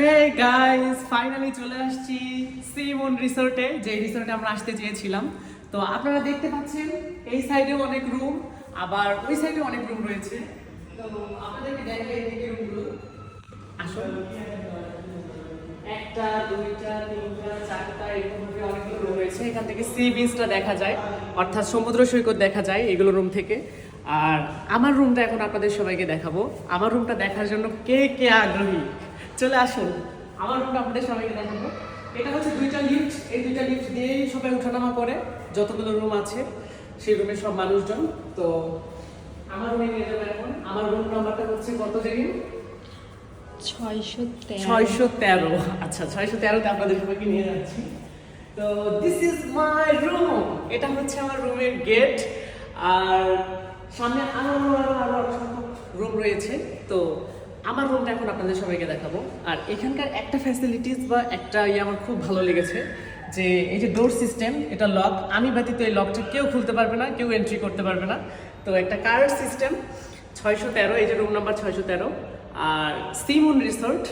Hey guys finally চলে আসছি Simon রিসোর্টে যে রিসোর্টে আমরা আসতে চেয়েছিলাম। তো আপনারা দেখতে পাচ্ছেন, এই সাইডেও অনেক রুম আবার ওই সাইডে অনেক রুম রয়েছে। আসলে একটা চারটা, এরকম ভাবে অনেকগুলো রুম রয়েছে। এখান থেকে সি বিচটা দেখা যায়। অর্থাৎ সমুদ্র সৈকত দেখা যায় এগুলো রুম থেকে। আর আমার রুমটা এখন আপনাদের সবাইকে দেখাবো। আমার রুমটা দেখার জন্য কে কে আগ্রহী? চলে আসুন। আমার রুমটা আপনাদের সবাইকে দেখাবো। এটা হচ্ছে দুইটা লিফট এই দুইটা লিফট দিয়েই সবাই ওঠানামা করে যতগুলো রুম আছে সেই রুমে সব মানুষজন। তো আমার রুমে নিয়ে যাব এখন। আমার রুম নাম্বারটা হচ্ছে কত জানি? ছয়শো তেরো। ছয়শো তেরো। আচ্ছা ছয়শো তেরোতে আপনাদের সবাইকে নিয়ে যাচ্ছি। তো দিস ইজ মাই রুম এটা হচ্ছে আমার রুমের গেট আর সামনে আরও আরও আরও আরও রুম রয়েছে। তো আমার রুমটা এখন আপনাদের সবাইকে দেখাবো। আর এখানকার একটা ফ্যাসিলিটিস বা একটা ইয়ে আমার খুব ভালো লেগেছে যে এই যে ডোর সিস্টেম এটা লক আমি ব্যতীত এই লকটা কেউ খুলতে পারবে না, কেউ এন্ট্রি করতে পারবে না। তো একটা কার্ড সিস্টেম ছয়শো তেরো, এই যে রুম নাম্বার ছয়শো তেরো। আর সিমুন রিসোর্ট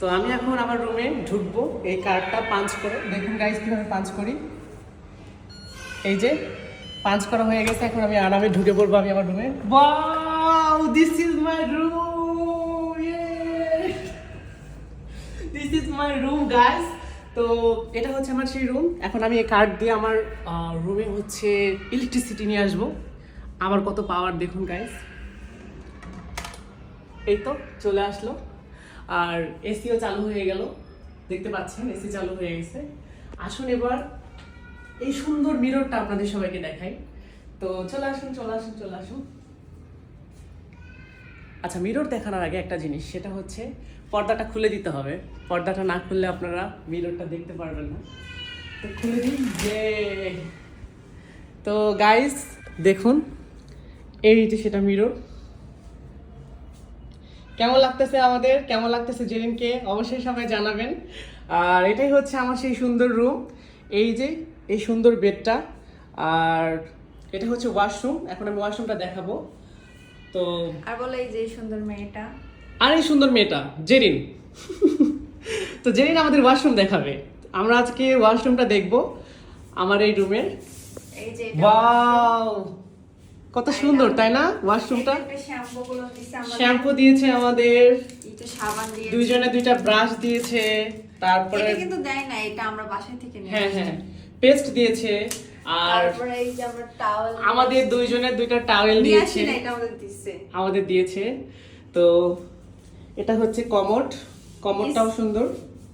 তো আমি এখন আমার রুমে ঢুকবো এই কার্ডটা পাঞ্চ করে। দেখুন গাইজ কীভাবে পাঞ্চ করি। এই যে পাঞ্চ করা হয়ে গেছে, এখন আমি আরামে ঢুকে পড়ব আমি আমার রুমে wow this is my room my room guys তো এটা হচ্ছে আমার সেই রুম এখন আমি এই কার্ড দিয়ে আমার রুমে হচ্ছে ইলেকট্রিসিটি নিয়ে আসব। আমার কত পাওয়ার দেখুন গাইস এই তো, চলে আসলো। আর এসিও চালু হয়ে গেল। দেখতে পাচ্ছেন এসি চালু হয়ে গেছে। আসুন এবার, এই সুন্দর মিররটা আপনাদের সবাইকে দেখাই। তো চলে আসুন চলে আসুন চলে আসুন। আচ্ছা মিরর দেখানোর আগে একটা জিনিস, সেটা হচ্ছে পর্দাটা খুলে দিতে হবে। পর্দাটা না খুললে আপনারা মিররটা দেখতে পারবেন না। তো খুলে দিন যে তো গাইস দেখুন, এই যে সেটা মিরর কেমন লাগতেছে আমাদের? কেমন লাগতেছে জেরিনকে? অবশ্যই সবাই জানাবেন। আর এটাই হচ্ছে আমার সেই সুন্দর রুম এই যে, এই সুন্দর বেডটা আর এটা হচ্ছে ওয়াশরুম এখন আমি ওয়াশরুমটা দেখাবো। তো আর বলে এই যে সুন্দর মেয়েটা। আর এই সুন্দর মেয়েটা জেরিন। তো জেরিন আমাদের ওয়াশরুম দেখাবে। আমরা আজকে ওয়াশরুমটা দেখব আমার এই রুমের। ওয়াও! কত সুন্দর তাই না? ওয়াশরুমটা? শ্যাম্পু দিয়েছে আমাদের। দুইজনে দুইটা ব্রাশ দিয়েছে। তারপরে কিন্তু দেয় না এটা আমরা বাসায় থেকে হ্যাঁ হ্যাঁ। পেস্ট দিয়েছে। আর আমাদের দুইজনের দুইটা টাওয়েল দিয়েছে। এটা আমাদের দিছে। আমাদের দিয়েছে। তো এটা হচ্ছে কমোড কমোডটাও সুন্দর।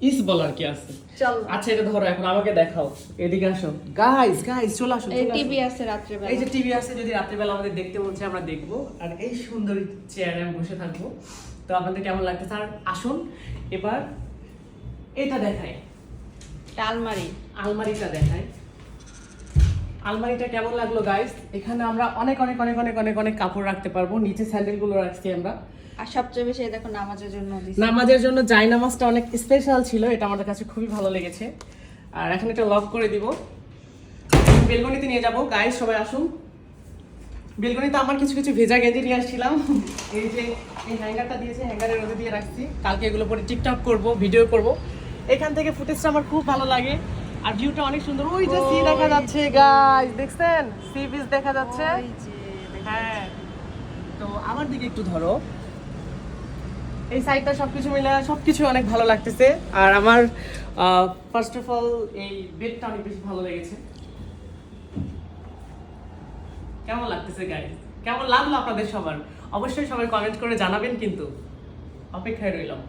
ইস বলার কি আছে? চল। আচ্ছা এটা ধরো এখন আমাকে দেখাও। এদিকে আসো। গাইস গাইস চলে আসো এই টিভি আছে রাত্রে এই যে টিভি আছে যদি রাত্রিবেলা আমাদের দেখতে চায় আমরা দেখব। আর এই সুন্দর চেয়ারে আমি বসে থাকব। তো আপনাদের কেমন লাগতেছে? আর আসুন এবার এটা দেখাই। আলমারি। আলমারিটা দেখাই। আলমারিটা কেমন লাগল গাইস এখানে আমরা অনেক অনেক অনেক অনেক অনেক অনেক কাপড় রাখতে পারব। নিচে স্যান্ডেলগুলো রাখছি আমরা। আর সবচেয়ে বেশি দেখো নামাজের জন্য নামাজের জন্য জাই নামাজটা অনেক স্পেশাল ছিল এটা আমাদের কাছে খুবই ভালো লেগেছে। আর এখন এটা লক করে দিব। বেলগনিতে নিয়ে যাব। গাইস সবাই আসুন। বেলগনিতে আমার কিছু কিছু ভেজা গেঞ্জি নিয়ে আসছিলাম। এই যে এই হ্যাঙ্গারটা দিয়েছে হ্যাঙ্গারের রোদে দিয়ে রাখছি। কালকে এগুলো পরে টিকটক করব ভিডিও করব। এখান থেকে ফুটেজটা আমার খুব ভালো লাগে। আর ভিউটা অনেক সুন্দর। ওই যে সি দেখা যাচ্ছে গাইস দেখছেন? সি বিচ দেখা যাচ্ছে। হ্যাঁ। তো আমার দিকে একটু ধরো। এই সাইডটা সবকিছু মিলে সবকিছু অনেক ভালো লাগতেছে। আর আমার ফার্স্ট অফ অল এই বেডটা অনেক বেশি ভালো লেগেছে। কেমন লাগতেছে গাইস কেমন লাগল আপনাদের সবার? অবশ্যই সবাই কমেন্ট করে জানাবেন, কিন্তু অপেক্ষায় রইলাম।